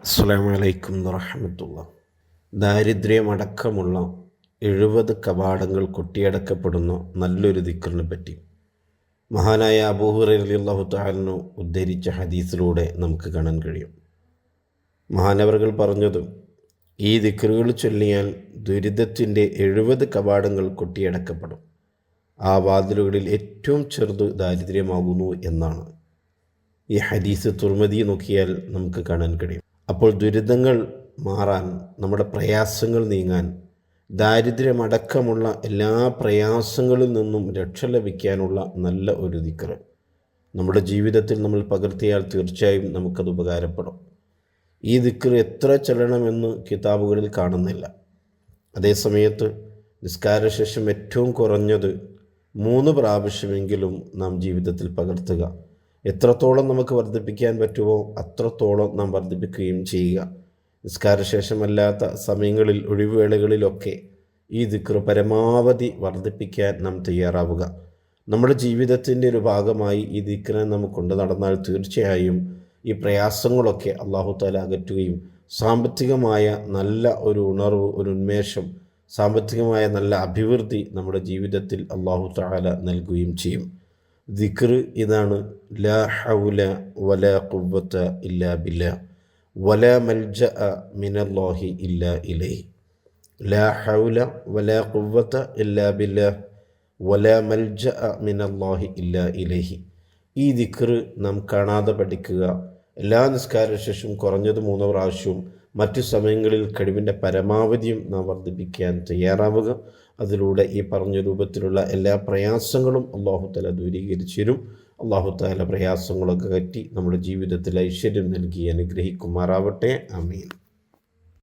അസ്സാം വലൈക്കും വറഹമത്തുള്ള. ദാരിദ്ര്യമടക്കമുള്ള എഴുപത് കവാടങ്ങൾ കൊട്ടിയടക്കപ്പെടുന്ന നല്ലൊരു ദിക്കറിനെ പറ്റി. മഹാനായ അബൂഹുർ അള്ളാഹു താലിനു ഉദ്ധരിച്ച ഹദീസിലൂടെ നമുക്ക് കാണാൻ കഴിയും. മഹാനവറുകൾ പറഞ്ഞത് ഈ ദിക്കറുകൾ ചൊല്ലിയാൽ ദുരിതത്തിന്റെ എഴുപത് കവാടങ്ങൾ കൊട്ടിയടക്കപ്പെടും. ആ വാതിലുകളിൽ ഏറ്റവും ചെറുത് ദാരിദ്ര്യമാകുന്നു എന്നാണ്. ഈ ഹദീസ് തുർമതി നോക്കിയാൽ നമുക്ക് കാണാൻ കഴിയും. അപ്പോൾ ദുരിതങ്ങൾ മാറാൻ നമ്മുടെ പ്രയാസങ്ങൾ നീങ്ങാൻ ദാരിദ്ര്യമടക്കമുള്ള എല്ലാ പ്രയാസങ്ങളിൽ നിന്നും രക്ഷ ലഭിക്കാനുള്ള നല്ല ഒരു ദിക്കറ് നമ്മുടെ ജീവിതത്തിൽ നമ്മൾ പകർത്തിയാൽ തീർച്ചയായും നമുക്കത് ഉപകാരപ്പെടും. ഈ ദിക്കർ എത്ര ചെല്ലണമെന്ന് കിതാബുകളിൽ കാണുന്നില്ല. അതേസമയത്ത് നിസ്കാരശേഷം ഏറ്റവും കുറഞ്ഞത് മൂന്ന് പ്രാവശ്യമെങ്കിലും നാം ജീവിതത്തിൽ പകർത്തുക. എത്രത്തോളം നമുക്ക് വർദ്ധിപ്പിക്കാൻ പറ്റുമോ അത്രത്തോളം നാം വർദ്ധിപ്പിക്കുകയും ചെയ്യുക. നിസ്കാരശേഷമല്ലാത്ത സമയങ്ങളിൽ ഒഴിവുവേളകളിലൊക്കെ ഈ ദിക്ർ പരമാവധി വർദ്ധിപ്പിക്കാൻ നാം തയ്യാറാവുക. നമ്മുടെ ജീവിതത്തിന്റെ ഒരു ഭാഗമായി ഈ ദിക്റിനെ നമുക്ക് കൊണ്ടു നടന്നാൽ തീർച്ചയായും ഈ പ്രയാസങ്ങളൊക്കെ അള്ളാഹു താല അകറ്റുകയും സാമ്പത്തികമായ നല്ല ഒരു ഉണർവ് ഒരു ഉന്മേഷം സാമ്പത്തികമായ നല്ല അഭിവൃദ്ധി നമ്മുടെ ജീവിതത്തിൽ അള്ളാഹു താല നൽകുകയും ചെയ്യും. ദിക്ർ ഇതാണ്. ലാ ഹൗല വല കുവ്വത്ത ഇല്ലാ ബില്ല. വല മൽജ മിനല്ലാഹി ഇല്ലാ ഇലൈ ലാ ഹൗല വല കുവത്ത ഇല്ലാ ബില്ല. വല മൽജ മിനല്ലാഹി ഇല്ലാ ഇലൈഹി. ഈ ദിക്ർ നാം കാണാതെ പഠിക്കുക. എല്ലാ നിസ്കാര ശേഷം കുറഞ്ഞത് മൂന്ന് പ്രാവശ്യവും മറ്റു സമയങ്ങളിൽ കഴിവിന്റെ പരമാവധിയും നാം വർദ്ധിപ്പിക്കാൻ തയ്യാറാവുക. അതിലൂടെ ഈ പറഞ്ഞ രൂപത്തിലുള്ള എല്ലാ പ്രയാസങ്ങളും അള്ളാഹുത്തല ദൂരീകരിച്ചു തരും. അള്ളാഹുത്താല പ്രയാസങ്ങളൊക്കെ കറ്റി നമ്മുടെ ജീവിതത്തിൽ ഐശ്വര്യം നൽകി അനുഗ്രഹിക്കുമാറാവട്ടെ. അമീൻ